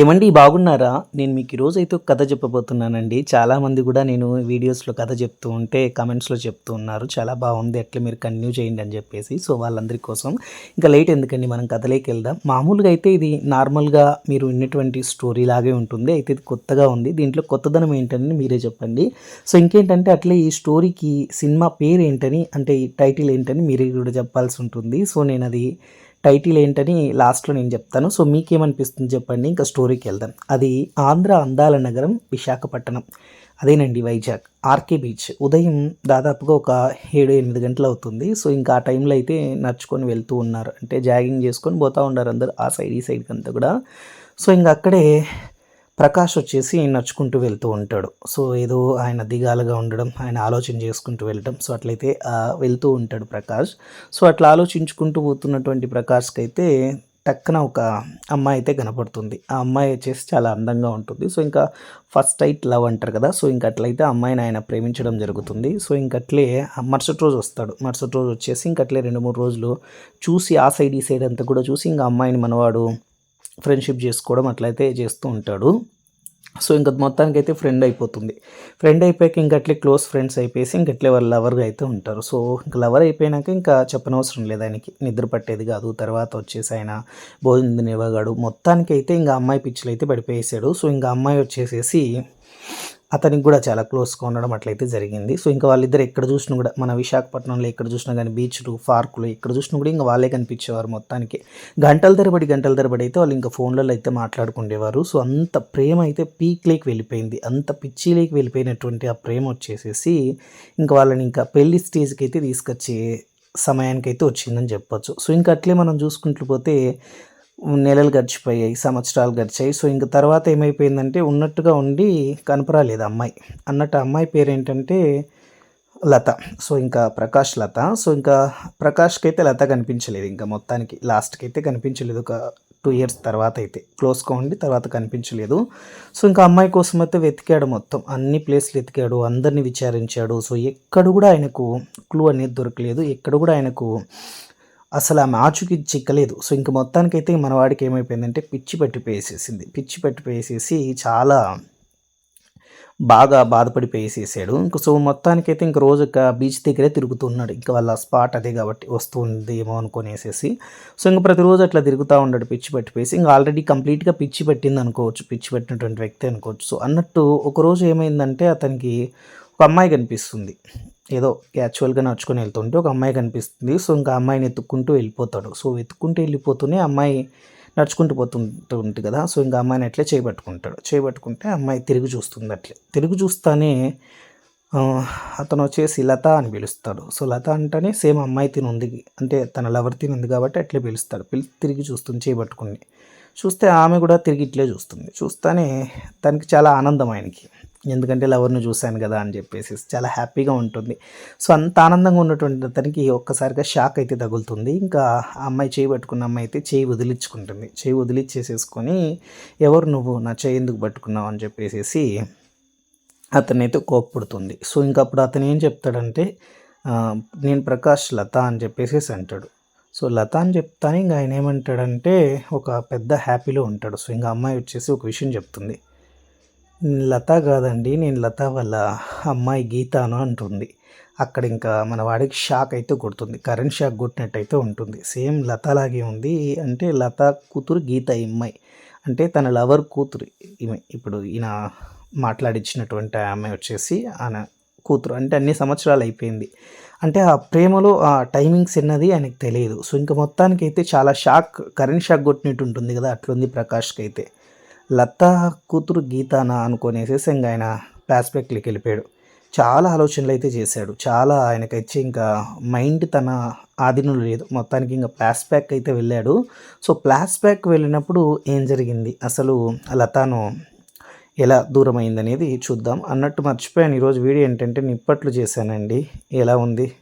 ఏమండి బాగున్నారా? నేను మీకు ఈరోజు అయితే కథ చెప్పబోతున్నానండి. చాలామంది కూడా నేను వీడియోస్లో కథ చెప్తూ ఉంటే కమెంట్స్లో చెప్తూ ఉన్నారు. చాలా బాగుంది ఎట్లా మీరు కంటిన్యూ చేయండి అని చెప్పేసి. సో వాళ్ళందరి కోసం ఇంకా లేట్ ఎందుకండి మనం కథలోకి వెళ్దాం. మామూలుగా అయితే ఇది నార్మల్గా మీరు విన్నటువంటి స్టోరీ లాగే ఉంటుంది. అయితే ఇది కొత్తగా ఉంది. దీంట్లో కొత్తదనం ఏంటని మీరే చెప్పండి. సో ఇంకేంటంటే అట్లే ఈ స్టోరీకి సినిమా పేరు ఏంటని అంటే ఈ టైటిల్ ఏంటని మీరే కూడా చెప్పాల్సి ఉంటుంది. సో నేను అది టైటిల్ ఏంటని లాస్ట్లో నేను చెప్తాను. సో మీకేమనిపిస్తుంది చెప్పండి. ఇంకా స్టోరీకి వెళ్దాం. అది ఆంధ్ర అందాల నగరం విశాఖపట్నం. అదేనండి వైజాగ్. RK beach. ఉదయం దాదాపుగా ఒక ఏడు ఎనిమిది గంటలు అవుతుంది. సో ఇంకా ఆ టైంలో అయితే నడుచుకొని వెళ్తూ ఉన్నారు. అంటే జాగింగ్ చేసుకొని పోతూ ఉన్నారు అందరు. ఆ సైడ్ ఈ సైడ్కి అంతా కూడా. సో ఇంకా అక్కడే ప్రకాష్ వచ్చేసి నడుచుకుంటూ వెళ్తూ ఉంటాడు. సో ఏదో ఆయన దిగాలుగా ఉండడం ఆయన ఆలోచన చేసుకుంటూ వెళ్ళడం సో అట్లయితే వెళ్తూ ఉంటాడు ప్రకాష్. సో అట్లా ఆలోచించుకుంటూ పోతున్నటువంటి ప్రకాష్కి అయితే టక్కన ఒక అమ్మాయి అయితే కనపడుతుంది. ఆ అమ్మాయి వచ్చేసి చాలా అందంగా ఉంటుంది. సో ఇంకా ఫస్ట్ టైట్ లవ్ అంటారు కదా. సో ఇంకా అట్లయితే అమ్మాయిని ఆయన ప్రేమించడం జరుగుతుంది. సో ఇంకట్లే మరుసటి రోజు వస్తాడు. మరుసటి రోజు వచ్చేసి ఇంకట్లే రెండు మూడు రోజులు చూసి ఆ సైడ్ ఈ సైడ్ అంతా కూడా చూసి ఇంకా అమ్మాయిని మనవాడు ఫ్రెండ్షిప్ చేసుకోవడం అట్లయితే చేస్తూ ఉంటాడు. సో ఇంకా మొత్తానికి అయితే ఫ్రెండ్ అయిపోతుంది. ఫ్రెండ్ అయిపోయాక ఇంకా అట్లే క్లోజ్ ఫ్రెండ్స్ అయిపోయేసి ఇంక అట్లే వాళ్ళు లవర్గా అయితే ఉంటారు. సో ఇంకా లవర్ అయిపోయినాక ఇంకా చెప్పనవసరం లేదు ఆయనకి. నిద్ర పట్టేది కాదు. తర్వాత వచ్చేసి ఆయన భోజనం తినేవాగాడు మొత్తానికి అయితే ఇంకా అమ్మాయి పిచ్చిలు అయితే పడిపోయేసాడు. సో ఇంకా అమ్మాయి వచ్చేసేసి అతనికి కూడా చాలా క్లోజ్గా ఉండడం అట్లయితే జరిగింది. సో ఇంకా వాళ్ళిద్దరు ఎక్కడ చూసినా కూడా మన విశాఖపట్నంలో ఎక్కడ చూసినా కానీ బీచ్లు పార్కులు ఎక్కడ చూసినా కూడా ఇంకా వాళ్ళే కనిపించేవారు మొత్తానికి. గంటల తరబడి గంటల తరబడి అయితే వాళ్ళు ఇంకా ఫోన్లలో అయితే మాట్లాడుకునేవారు సో అంత ప్రేమ అయితే పీక్లేకి వెళ్ళిపోయింది. అంత పిచ్చిలేకి వెళ్ళిపోయినటువంటి ఆ ప్రేమ వచ్చేసేసి ఇంకా వాళ్ళని ఇంకా పెళ్ళి స్టేజ్కి అయితే తీసుకొచ్చే సమయానికి అయితే వచ్చిందని చెప్పొచ్చు. సో ఇంకా అట్లే మనం చూసుకుంటూ పోతే నెలలు గడిచిపోయాయి సంవత్సరాలు గడిచాయి. సో ఇంక తర్వాత ఏమైపోయిందంటే ఉన్నట్టుగా ఉండి కనపరాలేదు అమ్మాయి. అన్నట్టు ఆ అమ్మాయి పేరు ఏంటంటే లత. సో ఇంకా ప్రకాష్ లత. సో ఇంకా ప్రకాష్కి అయితే లత కనిపించలేదు ఇంకా మొత్తానికి. లాస్ట్కి అయితే కనిపించలేదు. ఒక టూ ఇయర్స్ తర్వాత అయితే. క్లోజ్గా ఉండి తర్వాత కనిపించలేదు. సో ఇంకా అమ్మాయి కోసం అయితే వెతికాడు మొత్తం. అన్ని ప్లేస్లు వెతికాడు అందరిని విచారించాడు. సో ఎక్కడ కూడా ఆయనకు క్లూ అనేది దొరకలేదు. ఎక్కడ కూడా ఆయనకు అసలు ఆమె ఆచుకి చిక్కలేదు సో ఇంక మొత్తానికైతే మనవాడికి ఏమైపోయిందంటే పిచ్చి పెట్టిపోయేసేసింది పిచ్చి పెట్టిపోయేసేసి చాలా బాగా బాధపడిపోయేసేసాడు ఇంక సో మొత్తానికైతే ఇంక రోజు ఒక బీచ్ దగ్గరే తిరుగుతున్నాడు. ఇంకా వాళ్ళ స్పాట్ అదే కాబట్టి వస్తుంది ఏమో అనుకునేసేసి. సో ఇంక ప్రతిరోజు అట్లా తిరుగుతూ ఉన్నాడు పిచ్చి పెట్టిపోయేసి ఇంకా ఆల్రెడీ కంప్లీట్గా పిచ్చి పెట్టింది అనుకోవచ్చు. పిచ్చి పెట్టినటువంటి వ్యక్తి అనుకోవచ్చు. సో అన్నట్టు ఒకరోజు ఏమైందంటే అతనికి ఒక అమ్మాయి కనిపిస్తుంది. ఏదో యాక్చువల్గా నడుచుకొని వెళ్తుంటే ఒక అమ్మాయి కనిపిస్తుంది. సో ఇంకా అమ్మాయిని ఎత్తుక్కుంటూ వెళ్ళిపోతాడు. సో ఎత్తుక్కుంటూ వెళ్ళిపోతూనే అమ్మాయి నడుచుకుంటూ పోతుంటూ ఉంటుంది కదా. సో ఇంకా అమ్మాయిని అట్లే చేపట్టుకుంటాడు. చేపట్టుకుంటే అమ్మాయి తిరిగి చూస్తుంది అట్లే. తిరిగి చూస్తానే అతను వచ్చేసి లత అని పిలుస్తాడు. సో లత అంటేనే సేమ్ అమ్మాయి తిని ఉంది. అంటే తన లవర్ తిని ఉంది కాబట్టి అట్లే పిలుస్తాడు. పిలిచి తిరిగి చూస్తుంది చేపట్టుకుని. చూస్తే ఆమె కూడా తిరిగి ఇట్లే చూస్తుంది. చూస్తానే తనకి చాలా ఆనందం ఆయనకి. ఎందుకంటే లవర్ను చూశాను కదా అని చెప్పేసి చాలా హ్యాపీగా ఉంటుంది. సో అంత ఆనందంగా ఉన్నటువంటి అతనికి ఒక్కసారిగా షాక్ అయితే తగులుతుంది. ఇంకా ఆ అమ్మాయి చేయి పట్టుకున్న అమ్మాయి అయితే చేయి వదిలించుకుంటుంది. చేయి వదిలిచ్చేసేసుకొని ఎవరు నువ్వు? నా చేయి ఎందుకు పట్టుకున్నావు? అని చెప్పేసి అతనైతే కోప్పడుతుంది. సో ఇంకా అప్పుడు అతను ఏం చెప్తాడంటే నేను ప్రకాష్ లత అని చెప్పేసేసి అంటాడు. సో లత అని చెప్తాను ఇంకా ఆయన ఏమంటాడంటే ఒక పెద్ద హ్యాపీలో ఉంటాడు. సో ఇంకా అమ్మాయి వచ్చేసి ఒక విషయం చెప్తుంది. లత కాదండి నేను లత వాళ్ళ అమ్మాయి గీతాను అంటుంది. అక్కడ ఇంకా మన వాడికి షాక్ అయితే కొడుతుంది కరెంట్ షాక్ కొట్టినట్టు అయితే ఉంటుంది. సేమ్ లత లాగే ఉంది అంటే లత కూతురు గీత ఇమ్మాయి. అమ్మాయి అంటే తన లవర్ కూతురు ఈమె ఇప్పుడు ఈయన మాట్లాడించినటువంటి ఆమె వచ్చేసి ఆయన కూతురు అంటే అన్ని సంవత్సరాలు అయిపోయింది. అంటే ఆ ప్రేమలో ఆ టైమింగ్స్ ఎన్నది ఆయనకు తెలియదు. సో ఇంకా మొత్తానికి అయితే చాలా షాక్ కరెంట్ షాక్ కొట్టినట్టు ఉంటుంది కదా అట్లుంది ప్రకాష్కి అయితే లతా కూతురు గీతానా అనుకునేసేసి ఇంకా ఆయన ప్యాస్పెక్ట్లకి వెళ్ళిపోయాడు. చాలా ఆలోచనలు అయితే చేశాడు. చాలా ఆయనకైతే ఇంకా మైండ్ తన ఆధీనంలో లేదు. మొత్తానికి ఇంకా ప్లాస్బ్యాక్ అయితే వెళ్ళాడు. సో ప్లాస్ప్యాక్ వెళ్ళినప్పుడు ఏం జరిగింది? అసలు లతాను ఎలా దూరం అయిందనేది చూద్దాం. అన్నట్టు మర్చిపోయాను. ఈరోజు వీడియో ఏంటంటే నిప్పట్లు చేశానండి. ఎలా ఉంది?